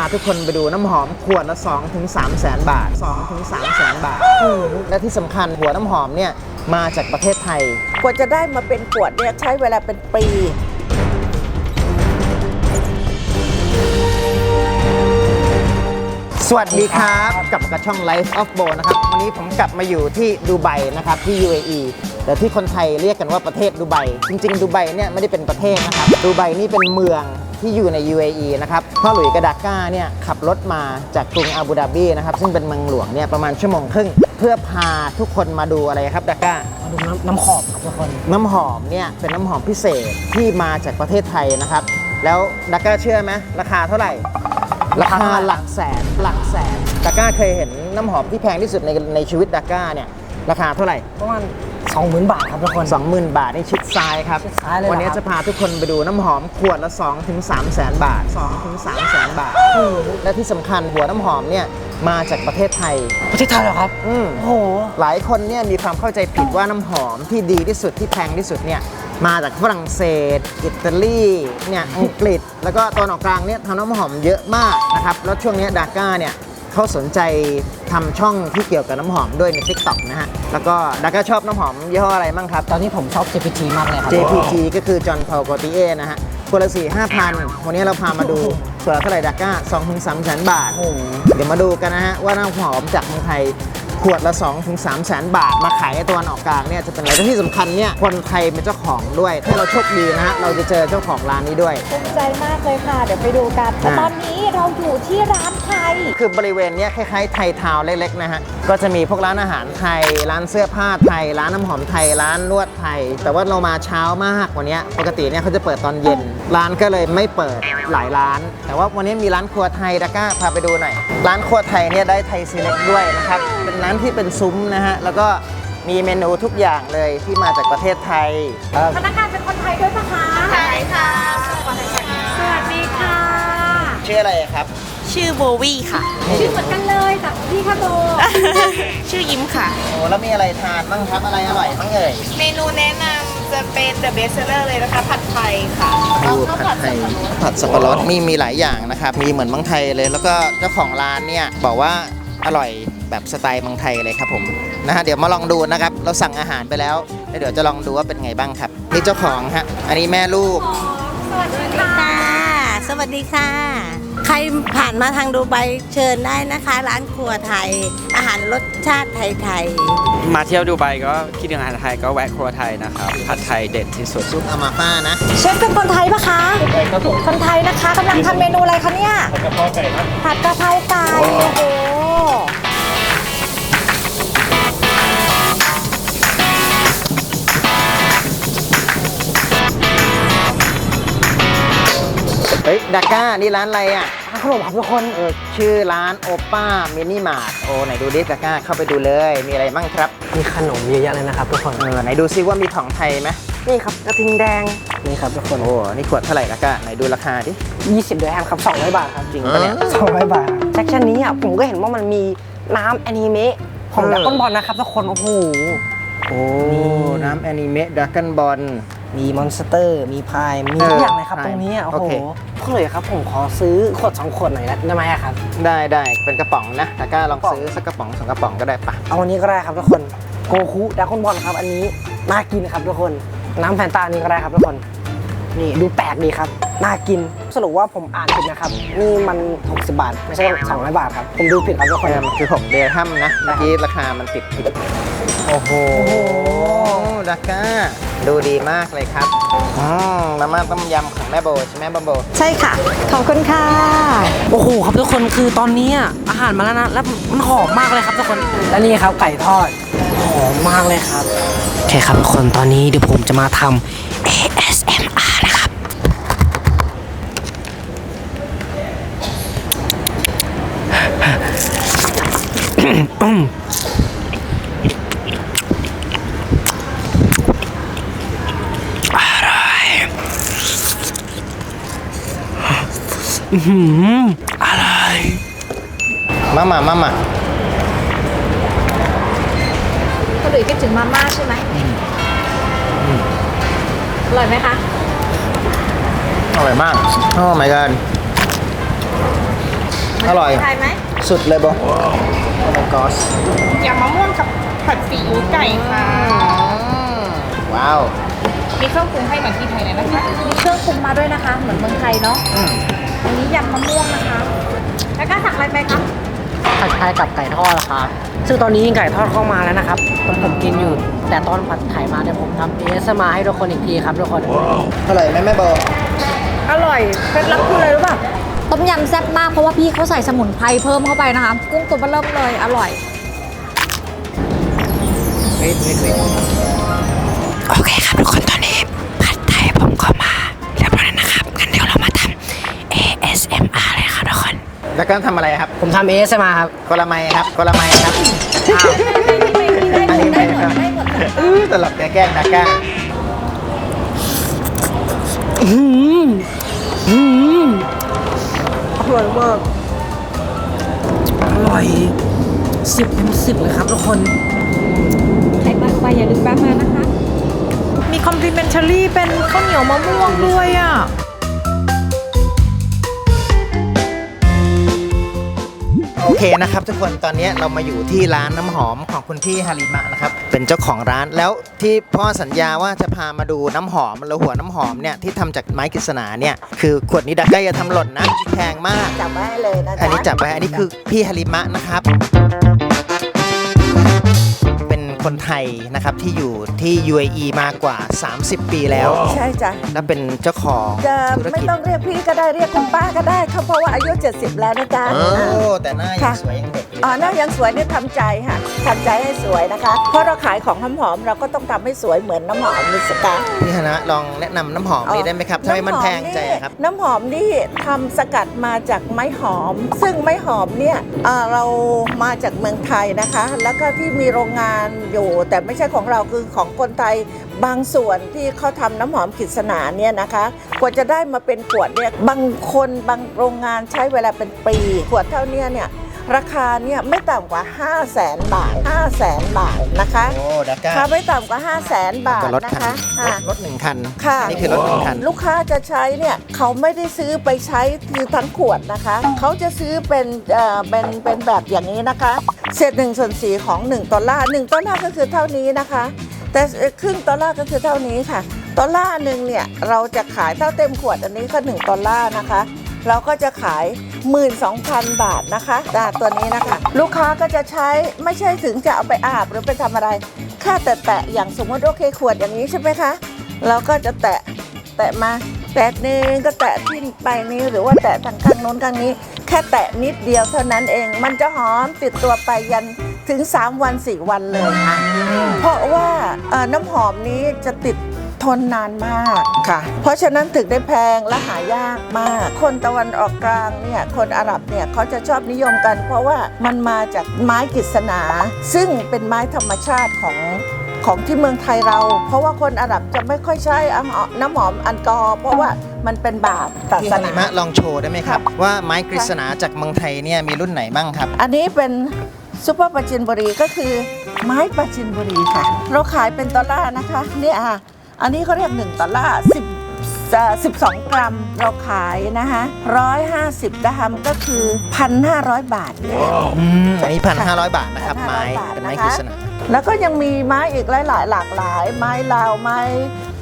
าทุกคนไปดูน้ำหอมขวดละ2ถึง3แสนบาท2ถึง3แสนบาท และที่สำคัญหัวน้ำหอมเนี่ยมาจากประเทศไทย กว่าจะได้มาเป็นขวดเนี่ยใช้เวลาเป็นปีสวัสดีครับกลับกับช่อง Life of Bo นะครับ วันนี้ผมกลับมาอยู่ที่ดูไบนะครับที่ UAE แต่ที่คนไทยเรียกกันว่าประเทศดูไบจริง ๆ ดูไบเนี่ยไม่ได้เป็นประเทศนะครับดูไบนี่เป็นเมือง ที่อยู่ใน UAE นะครับพ่อหลุยส์กบดาก้าเนี่ยขับรถมาจากกรุงอาบูดาบีนะครับซึ่งเป็นเมืองหลวงเนี่ยประมาณชั่วโมงครึ่ง เพื่อพาทุกคนมาดูอะไรครับดาก้า มาดูน้ำน้ำหอมครับทุกคน น้ำหอมเนี่ยเป็นน้ำหอมพิเศษที่มาจากประเทศไทยนะครับ แล้วดักก้าเชื่อไหมราคาเท่าไหร่ ราคาหลักแสนหลักแสนดักก้าเคยเห็นน้ำหอมที่แพงที่สุดในในชีวิตดักก้าเนี่ยราคาเท่าไหร่ ประมาณ 20,000 บาทครับทุกคน 20,000 บาทนี่ชิดซ้ายครับ ชิดซ้ายเลยเหรอวันนี้ครับจะพาทุกคนไปดูน้ำหอมขวดละ2ถึง3แสนบาท2ถึง3แสนบาท และที่สำคัญหัวน้ำหอมเนี่ยมาจากประเทศไทย ประเทศไทยเหรอครับ อืม โอ้โห หลายคนเนี่ยมีความเข้าใจผิดว่าน้ำหอมที่ดีที่สุดที่แพงที่สุดเนี่ยมาจากฝรั่งเศส อิตาลีเนี่ยอังกฤษ แล้วก็ตอนออกกลางเนี่ยทำน้ำหอมเยอะมากนะครับ แล้วช่วงเนี้ดาก้าเนี่ย เขาสนใจทำช่องที่เกี่ยวกับน้ำหอมด้วยใน Tik t o k นะฮะ แล้วก็ดาก้าชอบน้ำหอมยี่ห้ออะไรบ้างครับ ตอนนี้ผมชอบ JPT มากเลยครับ JPG ก็คือ John Paul Gaultier นะฮะคนละสี่ห้าพันวันนี้เราพามาดูส่วนละเท่าไหร่ดาก้าสองถึงสามแสนบาทโอ้โหเดี๋ยวมาดูกันนะฮะว่าน้ำหอมจากเมืองไทย ขวดละ2-3ถึง3แสนบาท มาขายในตะวันออกกลางเนี่ยจะเป็นอะไรและที่สำคัญเนี่ยคนไทยเป็นเจ้าของด้วย ถ้าเราโชคดีนะฮะเราจะเจอเจ้าของร้านนี้ด้วยภูมิใจมากเลยค่ะ เดี๋ยวไปดูกันแต่อ่าตอนนี้เราอยู่ที่ร้านไทย คือบริเวณเนี้ยคล้ายๆไทยทาวน์เล็กๆนะฮะ ก็จะมีพวกร้านอาหารไทย ร้านเสื้อผ้าไทย ร้านน้ำหอมไทย ร้านนวดไทย แต่ว่าเรามาเช้ามากวันเนี้ยปกติเนี่ยเขาจะเปิดตอนเย็น ร้านก็เลยไม่เปิดหลายร้าน แต่ว่าวันนี้มีร้านครัวไทยดาก้าพาไปดูหน่อย ร้านครัวไทยเนี่ยได้ไทยซีเล็กด้วยนะครับ เป็นร้านที่เป็นซุ้มนะฮะ แล้วก็มีเมนูทุกอย่างเลยที่มาจากประเทศไทย พนักงานเป็นคนไทยด้วยปะคะ ใช่ค่ะ สวัสดีค่ะ ชื่ออะไรครับ ชื่อโบวี่ค่ะ ชื่อเหมือนกันเลยแต่พี่คาโบชื่อยิ้มค่ะ โอ้แล้วมีอะไรทานบ้างครับอะไรอร่อยบ้างเอ่ยเมนูแนะนำจะเป็น the best seller เลยนะคะ ผัดไทยค่ะดูผัดไทยผัดสับปะรดมีมีหลายอย่างนะครับ มีเหมือนบางไทยเลย แล้วก็เจ้าของร้านเนี่ยบอกว่าอร่อยแบบสไตล์บางไทยเลยครับผมนะฮะเดี๋ยวมาลองดูนะครับ เราสั่งอาหารไปแล้วแล้วเดี๋ยวจะลองดูว่าเป็นไงบ้างครับนี่เจ้าของฮะอันนี้แม่ลูก สวัสดีค่ะค่ะ สวัสดีค่ะ ใครผ่านมาทางดูไบเชิญได้นะคะ ร้านครัวไทย อาหารรสชาติไทยๆมาเที่ยวดูไบก็คิดถึงอาหารไทยก็แวะครัวไทยนะครับผัดไทยเด็ดที่สุดซุปอามาฟ้านะ เชฟเป็นคนไทยปะคะ คนไทยนะคะกำลังทำเมนูอะไรคะเนี่ยผัดกะเพราไก่โอ้โห ฮ้ยดาก้า นี่ร้านอะไรอะขนมครับทุกคนเออชื่อร้านโอป้ามินิมาร์ทโอ้ไหนดูดิดาก้าเข้าไปดูเลย มีอะไรบ้างครับ มีขนมเยอะแยะเลยนะครับทุกคนเออไหนดูซิว่ามีของไทยไหมนี่ครับกระทิงแดงนี่ครับทุกคนโอ้นี่ขวดเท่าไหร่ดาก้าไหนดูราคาดิ20เดือนครับ200บาทครับจริงปะเนี่ย200บาทเซกชันนี้อะผมก็เห็นว่ามันมีน้ำแอนิเมะของเออดักก้อนบอลนะครับทุกคนโอ้โหโอ้นี่น้ำแอนิเมะดักกันบอล มีมอนสเตอร์ มีพาย มีเออทุกอย่างเลยครับ Prime ตรงนี้อะโอ้โอโหเคก็เลยครับผมขอซื้อขวด2ขวดหน่อยได้ไหมอะครับ ได้ได้เป็นกระป๋องนะดาก้าลองกระป๋องซื้อสักกระป๋องสองกระป๋องก็ได้ปะเอาวันนี้ก็ได้ครับทุกคนโกคุดักก้อนบอลครับ อันนี้น่ากินครับทุกคน น้ำแฟนตานี้ก็ได้ครับทุกคน นี่ดูแปลกดีครับ น่ากิน สรุปว่าผมอ่านผิดนะครับ นี่มัน 60 บาท ไม่ใช่200 บาทครับ ผมดูผิดครับทุกคนเนี่ยมันคือของเดร์ฮัมนะเมื่อกี้ราคามันติดผิด โอ้โหดาก้า ดูดีมากเลยครับอืมน้ำมันต้มยำของแม่โบใช่ไหมแม่โบ ใช่ค่ะ ขอบคุณค่ะ โอ้โหครับทุกคนคือตอนนี้อะอาหารมาแล้วนะ แล้วมันหอมมากเลยครับทุกคน และนี่ครับไก่ทอด หอมมากเลยครับ โอเคครับทุกคนตอนนี้เดี๋ยวผมจะมาทำ ASMR นะครับ อืมอร่อยอื้อหืออร่อยมามามามากระดุยคิดถึงมาม่าใช่ไหมอร่อยไหมคะ อร่อยมากโอ้ my god อร่อย ไทยไหม สุดเลยบอโอ้ my god ยำมะม่วงกับผัดซีอิ๊วไก่ค่ะ ว้าว มีเครื่องปรุงให้เหมือนที่ไทยเลยนะคะ มีเครื่องปรุงมาด้วยนะคะ เหมือนเมืองไทยเนาะอืมอันนี้ยำมะม่วงนะคะ แล้วก็สั่งอะไรไปครับผัดไทยกับไก่ทอดนะครับซึ่งตอนนี้ไก่ทอดเข้ามาแล้วนะครับตอนผมกินอยู่ แต่ตอนผัดไทยมาเนี่ยผมทำเอสมาให้ทุกคนอีกทีครับทุกคนอร่อยไหมแม่โบอร่อยเคล็ดลับคืออะไรรู้ป่ะ ต้มยำแซ่บมากเพราะว่าพี่เขาใส่สมุนไพรเพิ่มเข้าไปนะคะ กุ้งตัวเบอเริ่มเลยอร่อยโอเคครับทุกคนตอนนี้ผัดไทยผมก็มาเรียบร้อยแล้วนะครับงั้นเดี๋ยวเรามาทำ ASMR เลยครับทุกคนแล้วก็ทำอะไรครับผมทำเอสมาครับกละไมครับกละไมครับอันนี้เป็นครับอื้อตลกแกล้งดาก้า อ ร่อยมาก อร่อยสิบเป็นสิบเลยครับทุกคน ใครมาไปอย่าลืมแวะมานะคะ มีคอมพลีเมนทารี่เป็นข้าวเหนียวมะม่วงด้วยอะ โอเคนะครับทุกคนตอนนี้เรามาอยู่ที่ร้านน้ำหอมของคุณพี่ฮาริมะนะครับเป็นเจ้าของร้านแล้วที่พ่อสัญญาว่าจะพามาดูน้ำหอมแล้วหัวน้ำหอมเนี่ยที่ทำจากไม้กฤษณาเนี่ยคือขวดนี้ดักได้อย่าทำหล่นนะแพงมากจับไว้ให้เลยนะจ๊ะอันนี้จับไว้อันนี้คือพี่ฮาริมะนะครับเป็น คนไทยนะครับที่อยู่ที่ UAE มากว่า 30 ปีแล้ว ใช่จ้ะแล้วเป็นเจ้าของจะธุรไม่กิจต้องเรียกพี่ก็ได้เรียกคุณป้าก็ได้เขาเพราะว่าอายุ 70 แล้วนะจ๊ะ โอ้แต่หน้ายังค่ะ สวยยังเด็กอยู่อ๋อหน้ายังสวยเนี่ยทำใจค่ะทำใจให้สวยนะคะ เพราะเราขายของน้ำหอมเราก็ต้องทำให้สวยเหมือนน้ำหอมมิสกา พี่ฮานะลองแนะนำน้ำหอมนี้ได้ไหมครับทำไมมันแพงใจอะครับ น้ำหอมนี่ทำสกัดมาจากไม้หอม ซึ่งไม้หอมเนี่ยเอ่อเรามาจากเมืองไทยนะคะ แล้วก็ที่มีโรงงานอยู่แต่ไม่ใช่ของเราคือของคนไทยบางส่วนที่เขาทำน้ำหอมกฤษณาเนี่ยนะคะกว่าจะได้มาเป็นขวดเนี่ยบางคนบางโรงงานใช้เวลาเป็นปี ขวดเท่านี้เนี่ย ราคาเนี่ยไม่ต่ำกว่า 5 0 0แสนบาท 5 0 0แสนบาทนะคะโอ้ดักก้าค่าไม่ต่ำกว่า 5 0 0แสนบาทก็รถนะคันคะรค่ะ ถรถหนึ่งคันค่ะ อันี่คือรถหนึ่งคัน ลูกค้าจะใช้เนี่ยเขาไม่ได้ซื้อไปใช้คือทั้งขวดนะคะ เขาจะซื้อเป็นเอ่อเป็นเป็นแบบอย่างนี้นะคะเศษหนึ่งส่วนสีของ 1ดอลลาร์หนึ่งดอลลาร์ก็คือเท่านี้นะคะ แต่ครึ่งดอลลาร์ก็คือเท่านี้ค่ะดอลลาร์หนึ่งเนี่ยเราจะขายเท่าเต็มขวดอันนี้ก็1ดอลลาร์นะคะ เราก็จะขาย 12,000 บาทนะคะอ่าตัวนี้นะคะ ลูกค้าก็จะใช้ไม่ใช่ถึงจะเอาไปอาบหรือไปทำอะไร แค่แต่แตะอย่างสมมติโอเคขวดอย่างนี้ใช่ไหมคะ เราก็จะแตะแตะมาแตะนึงก็แตะที่ไปนี้หรือว่าแตะทางข้างโน้นข้างนี้ แค่แตะนิดเดียวเท่านั้นเอง มันจะหอมติดตัวไปยันถึง 3 วัน 4 วันเลยค่ะเพราะว่าน้ำหอมนี้จะติด ทนนานมากค่ะ เพราะฉะนั้นถึงได้แพงและหายากมาก คนตะวันออกกลางเนี่ยคนอาหรับเนี่ยเขาจะชอบนิยมกัน เพราะว่ามันมาจากไม้กฤษณา ซึ่งเป็นไม้ธรรมชาติของของที่เมืองไทยเรา เพราะว่าคนอาหรับจะไม่ค่อยใช้น้ำหอมอัลกอฮอล์เพราะว่ามันเป็นบาปศาพี่สฮารินามะลองโชว์ได้ไหมครับ ว่าไม้กฤษณาจากเมืองไทยเนี่ยมีรุ่นไหนบ้างครับ อันนี้เป็นซุปเปอร์ปาจินบุรีก็คือไม้ปาจินบุรีค่ะ เราขายเป็นดอลลาร์นะคะเนี่ยอะ อันนี้เขาเรียก 1 ดอลลาร์10จะ12กรัมเราขายนะคะ150ดะฮัมก็คือ1,500บาทอืมอันนี้พันห้าร้อยบาทนะครับ1,500ไม้บาทเป็นไม้นะคะ กฤษณาแล้วก็ยังมีไม้อีกหลายๆหลากหลาย ไม้ลาวไม้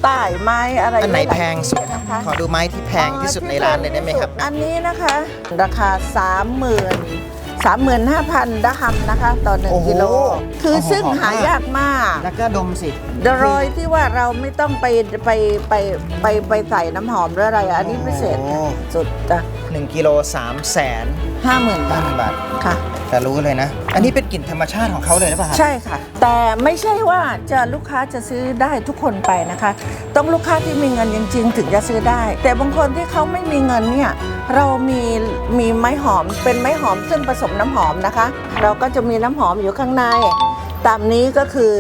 ใต้ไม้อะไรอันไหนลายๆแพงสุดนะคะขอดูไม้ที่แพงที่สุดในร้านเลยได้ไหมครับ อันนี้นะคะ ราคา 30,000 35,000ดะฮัมนะคะต่อโอ้1โหกิโล คือโอ้โหซึ่งหอมมากหายากมาก แล้วก็ดมสิโดยที่ว่าเราไม่ต้องไปไปไปไปไปใส่น้ำหอมหรืออะไร อันนี้พิเศษค่ะสุดจ้ะหนึ่งกิโลสามแสนห้าหมื่นบ้าบาทบาท ค่ะ แต่รู้เลยนะ อันนี้เป็นกลิ่นธรรมชาติของเขาเลยหรือเปล่าครับ ใช่ค่ะ แต่ไม่ใช่ว่าจะลูกค้าจะซื้อได้ทุกคนไปนะคะ ต้องลูกค้าที่มีเงินจริง ๆ ถึงจะซื้อได้ แต่บางคนที่เขาไม่มีเงินเนี่ย เรามีมีไม้หอมเป็นไม้หอมซึ่งผสมน้ำหอมนะคะ เราก็จะมีน้ำหอมอยู่ข้างใน ตามนี้ก็คือ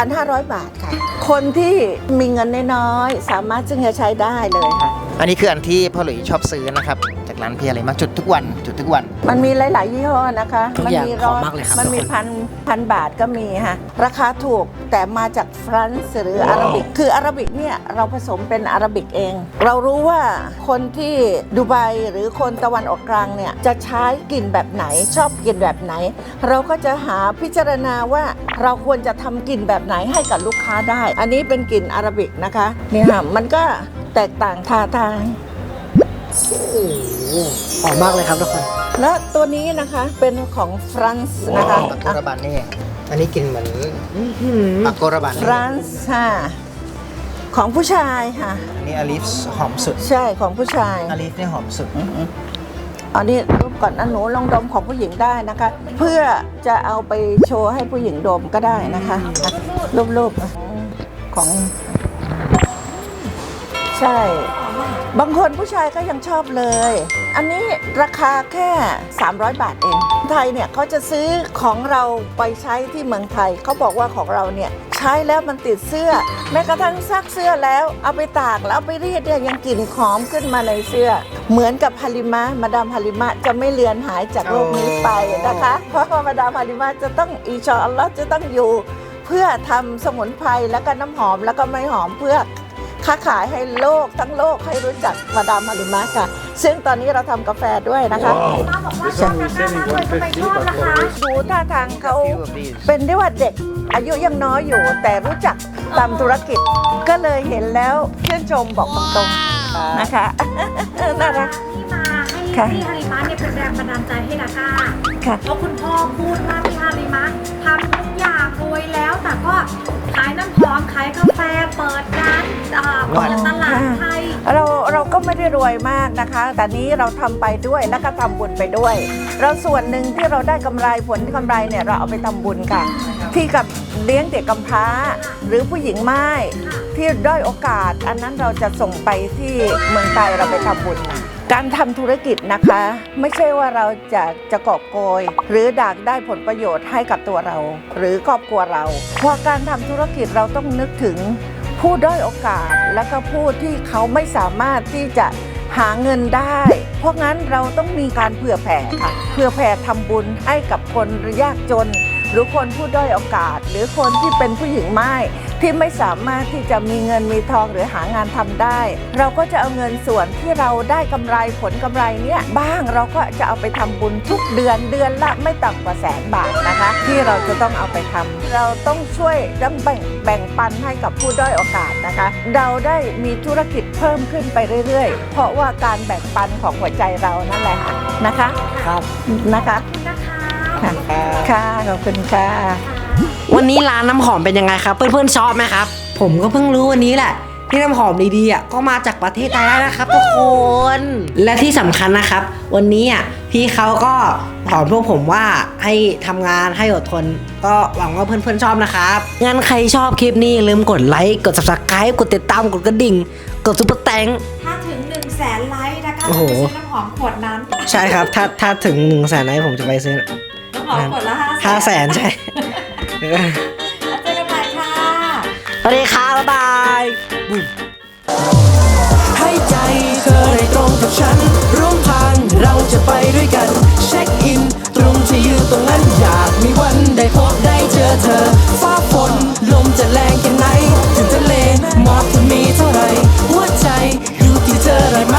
1,500 บาทค่ะ คนที่มีเงินน้อยๆสามารถจึงจะใช้ได้เลยค่ะ อันนี้คืออันที่พ่อหลุยชอบซื้อนะครับ จากร้านพี่อะไรมาจุดทุกวัน ดดทุกวัน มันมีหลาย ๆ ยี่ห้อนะคะ ทุกมัอย่างมีขอมากเลยครับมันทุกมีคน พันพันบาทก็มีฮะราคาถูกแต่มาจากฟรานซ์หรืออาราบิก คืออาราบิกเนี่ยเราผสมเป็นอาราบิกเอง เรารู้ว่าคนที่ดูไบหรือคนตะวันออกกลางเนี่ยจะใช้กลิ่นแบบไหนชอบกลิ่นแบบไหน เราก็จะหาพิจารณาว่าเราควรจะทำกลิ่นแบบไหนให้กับลูกค้าได้ อันนี้เป็นกลิ่นอาราบิกนะคะเนี่ยค่ะมันก็แตกต่างท่าทาง หอมมากเลยครับทุกคน แล้วตัวนี้นะคะเป็นของฟรานซ์นะคะปักโกระบันนี่อันนี้กินเหมือนปักโกระบันฟรานซ์ค่ะของผู้ชายค่ะ อันนี้อลิฟหอมสุดใช่ของผู้ชาย อลิฟนี่หอมสุด อันนี้รูปก่อนนะหนูลองดมของผู้หญิงได้นะคะ เพื่อจะเอาไปโชว์ให้ผู้หญิงดมก็ได้นะคะรูปๆของ ใช่ บางคนผู้ชายก็ยังชอบเลย อันนี้ราคาแค่ 300 บาทเอง ไทยเนี่ยเขาจะซื้อของเราไปใช้ที่เมืองไทย เขาบอกว่าของเราเนี่ยใช้แล้วมันติดเสื้อ แม้กระทั่งซักเสื้อแล้วเอาไปตากแล้วเอาไปรีดเนี่ยยังกลิ่นหอมขึ้นมาในเสื้อ เหมือนกับฮาริมะมาดามฮาริมะจะไม่เลือนหายจากโลกนี้ไปนะคะ เพราะว่ามาดามฮาริมะจะต้องอีชออัลลอฮ์จะต้องอยู่ เพื่อทำสมุนไพรแล้วก็น้ำหอมแล้วก็ไม่หอมเพื่อ ค้าขายให้โลกทั้งโลกให้รู้จักมาดามมาริมาค่ะ ซึ่งตอนนี้เราทำกาแฟด้วยนะคะ ป้าบอกว่าชอบทานมากเลยทำไมชอบล่ะคะดูท่าทางเขาเป็นได้ว่าเด็กอายุยังน้อยอยู่ แต่รู้จักทำธุรกิจก็เลยเห็นแล้วชื่นชมบอกตรงๆนะคะ น่ารัก ที่มาให้ค่ะพี่ฮาริมะเนี่ยเป็นแรงบันดาลใจให้ดาก้าค่ะ เพราะคุณพ่อพูดว่าพี่ฮาริมะทำทุกอย่างรวยแล้วแต่ก็ขายน้ำหอมขายกาแฟเปิด อ่าเปิดตลาดไทยเราเราก็ไม่ได้รวยมากนะคะ แต่นี้เราทำไปด้วยแล้วก็ทำบุญไปด้วย เราส่วนหนึ่งที่เราได้กำไรผลที่กำไรเนี่ยเราเอาไปทำบุญกันที่กับเลี้ยงเด็กกำพร้า หรือผู้หญิงไม้ที่ด้อยโอกาส อันนั้นเราจะส่งไปที่เมืองไทยเราไปทำบุญการทำธุรกิจนะคะ ไม่ใช่ว่าเราจะจะกอบโกย หรือดากได้ผลประโยชน์ให้กับตัวเรา หรือครอบครัวเราเพราะการทำธุรกิจเราต้องนึกถึง ผู้ด้อยโอกาสและก็ผู้ที่เขาไม่สามารถที่จะหาเงินได้ เพราะงั้นเราต้องมีการเผื่อแผ่ค่ะ เผื่อแผ่ทำบุญให้กับคนยากจน หรือคนผู้ด้อยโอกาส หรือคนที่เป็นผู้หญิงไม้ที่ไม่สามารถที่จะมีเงินมีทองหรือหางานทำได้ เราก็จะเอาเงินส่วนที่เราได้กำไรผลกำไรเนี้ยบ้างเราก็จะเอาไปทำบุญทุกเดือนเดือนละไม่ต่ำกว่าแสนบาทนะคะ ที่เราจะต้องเอาไปทำเราต้องช่วยต้องแบ่งแบ่งปันให้กับผู้ด้อยโอกาสนะคะ เราได้มีธุรกิจเพิ่มขึ้นไปเรื่อยๆ เพราะว่าการแบ่งปันของหัวใจเรานั่นแหละค่ะนะคะ ครับนะคะนะ คะค่ะค่ะขอบคุณค่ะ วันนี้ร้านน้ำหอมเป็นยังไงครับเพื่อนๆชอบไหมครับ ผมก็เพิ่งรู้วันนี้แหละที่น้ำหอมดีๆอะก็มาจากประเทศไทยแล้วนะครับทุกคน และที่สำคัญนะครับ วันนี้อะพี่เขาก็สอนพวกผมว่าให้ทำงานให้อดทน ก็หวังว่าเพื่อนๆชอบนะครับงั้นใครชอบคลิปนี้อย่าลืมกดไลค์กด subscribe กดติดตามกดกระดิ่ง กดซุปเปอร์แตงถ้าถึง1นึ่งแสนไลค์ดาก้าโอ้จะโหไปซื้อน้ำหอมขวดนั้น ใช่ครับถ้าถ้าถึงหนึ่งแสนไลค์ผมจะไปซื้อ อ๋อขดละห้าแสนใช่แล้วเจอกันใหม่ค่ะสวัสดีค่ะบ๊ายบายให้ใจเธอได้ตรงกับฉัน ร่วมทางเราจะไปด้วยกัน เช็คอิน ตรงที่ยืนตรงนั้นอยากมีวันได้พบได้เจอเธอ ฟ้าฝนลมจะแรงแค่ไหน ถึงทะเลหมอกจะมีเท่าไหร่หัวใจอยู่ที่เธอไรไหม